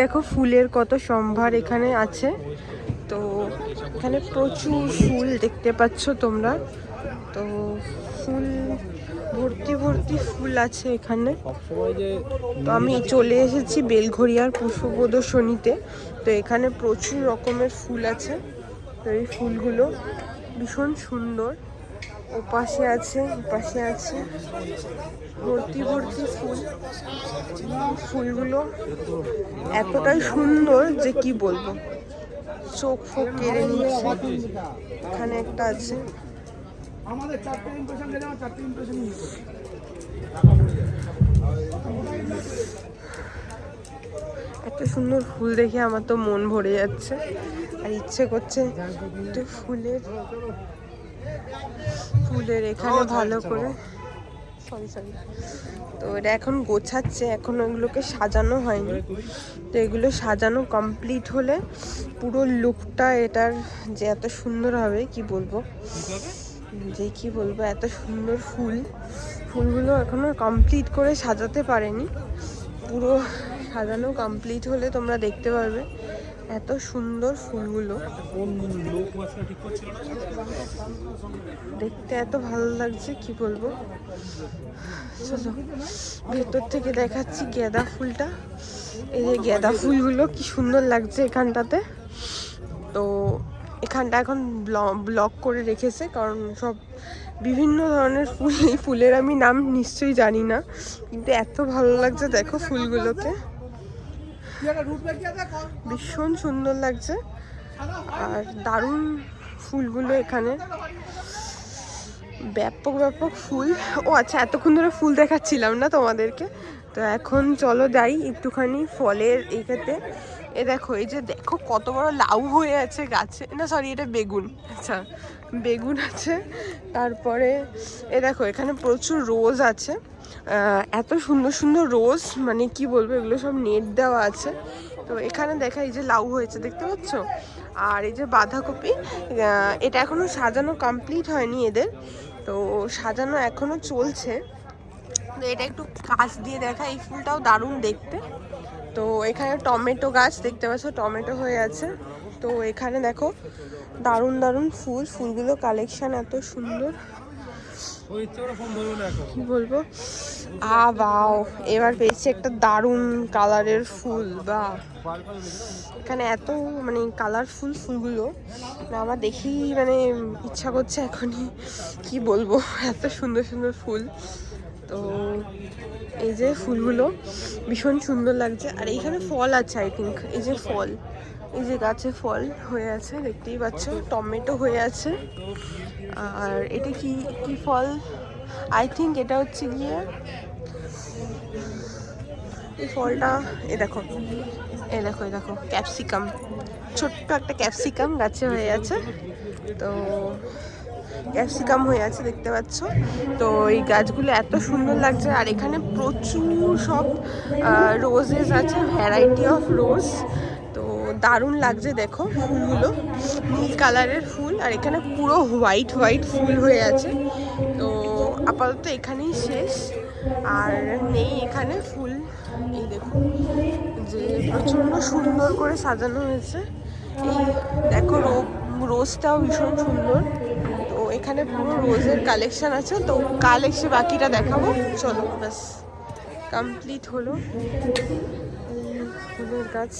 দেখো ফুলের কত সম্ভার এখানে আছে। তো এখানে প্রচুর ফুল দেখতে পাচ্ছ তোমরা। তো ফুল, ভর্তি ভর্তি ফুল আছে এখানে। তো আমি চলে এসেছি বেলঘরিয়ার পুষ্প প্রদর্শনীতে তো এখানে প্রচুর রকমের ফুল আছে। তো এই ফুলগুলো ভীষণ সুন্দর। ও পাশে আছে পাশে আছে। ভর্তি ভর্তি ফুল। ফুলগুলো এতটাই সুন্দর যে কি বলব। চোখ ফোক কেড়ে নিচ্ছে এখানে একটা আছে। এত সুন্দর ফুল দেখে আমার তো মন ভরে যাচ্ছে। আর ইচ্ছে করছে ফুলের ফুলের এখানে ভালো করে। সরি সরি তো এটা এখন গোছাচ্ছে এখন ওগুলোকে সাজানো হয়নি। তো এগুলো সাজানো কমপ্লিট হলে পুরো লুকটা এটার যে এত সুন্দর হবে কি বলব? যে কি বলব এত সুন্দর ফুল। ফুলগুলো এখনও কমপ্লিট করে সাজাতে পারেনি। পুরো সাজানো কমপ্লিট হলে তোমরা দেখতে পারবে। এত সুন্দর ফুলগুলো। দেখতে এত ভালো লাগছে, কি বলব? চলো, ভেতর থেকে দেখাচ্ছি গাঁদা ফুলটা। এই যে গাঁদা ফুলগুলো, কি সুন্দর লাগছে এখানটাতে। তো এখানটা এখন ব্লক করে রেখেছে, কারণ সব বিভিন্ন ধরনের ফুল, এই ফুলের আমি নাম নিশ্চয়ই জানি না, কিন্তু এত ভালো লাগছে, দেখো ফুলগুলোকে। ভীষণ সুন্দর লাগছে। আর দারুণ ফুলগুলো এখানে। ব্যাপক ব্যাপক ফুল। ও আচ্ছা এতক্ষণ ধরে ফুল দেখাচ্ছিলাম না তোমাদেরকে? তো এখন চলো যাই একটুখানি ফলের এখানে এ দেখো, এই যে দেখো কত বড় লাউ হয়ে আছে গাছে। না সরি এটা বেগুন। আচ্ছা বেগুন আছে। তারপরে, এ দেখো, এখানে প্রচুর রোজ আছে। এত সুন্দর সুন্দর রোজ মানে কি বলব, এগুলো সব নেট দেওয়া আছে। তো এখানে দেখা, এই যে লাউ হয়েছে, দেখতে পাচ্ছ? আর এই যে বাঁধাকপি এটা এখনও সাজানো কমপ্লিট হয়নি এদের। তো সাজানো এখনও চলছে। তো এটা একটু কাছ দিয়ে দেখা, এই ফুলটাও দারুণ দেখতে। তো এখানে টমেটো গাছ দেখতে পাচ্ছ, টমেটো হয়ে আছে। তো এখানে দেখো, দারুণ দারুণ ফুল, ফুলগুলো কালেকশন এত সুন্দর। কি বলব? আ, বাও, এবার পেয়েছি একটা দারুণ কালারের ফুল বা এখানে এত মানে কালারফুল ফুলগুলো আমার দেখেই মানে ইচ্ছা করছে এখনই, কি বলব, এত সুন্দর সুন্দর ফুল। তো এই যে ফুলগুলো ভীষণ সুন্দর লাগছে। আর এইখানে ফল আছে আই থিঙ্ক এই যে ফল, এই যে গাছে ফল হয়ে আছে, দেখতেই পাচ্ছ, টমেটো হয়ে আছে। আর এটা কি কি ফল? আই থিঙ্ক এটা হচ্ছে গিয়ে এই ফলটা, এ দেখো এ দেখো এ দেখো ক্যাপসিকাম ছোট্ট একটা ক্যাপসিকাম গাছে হয়ে আছে। তো ক্যাপসিকাম হয়ে আছে, দেখতে পাচ্ছ। তো এই গাছগুলো এত সুন্দর লাগছে, আর এখানে প্রচুর সব রোজেস আছে ভ্যারাইটি অফ রোজ তো দারুণ লাগছে দেখো ফুলগুলো, নীল কালারের ফুল, আর এখানে পুরো হোয়াইট হোয়াইট ফুল হয়ে আছে। তো আপাতত এখানেই শেষ, আর নেই এখানে ফুল। এই দেখো, যে প্রচণ্ড সুন্দর করে সাজানো হয়েছে। এই দেখো রোজটাও ভীষণ সুন্দর। এখানে পুরো রোজের কালেকশন আছে, তো কাল এসে বাকিটা দেখাবো। চলো, ব্যাস কমপ্লিট হলো। ফুলের গাছ।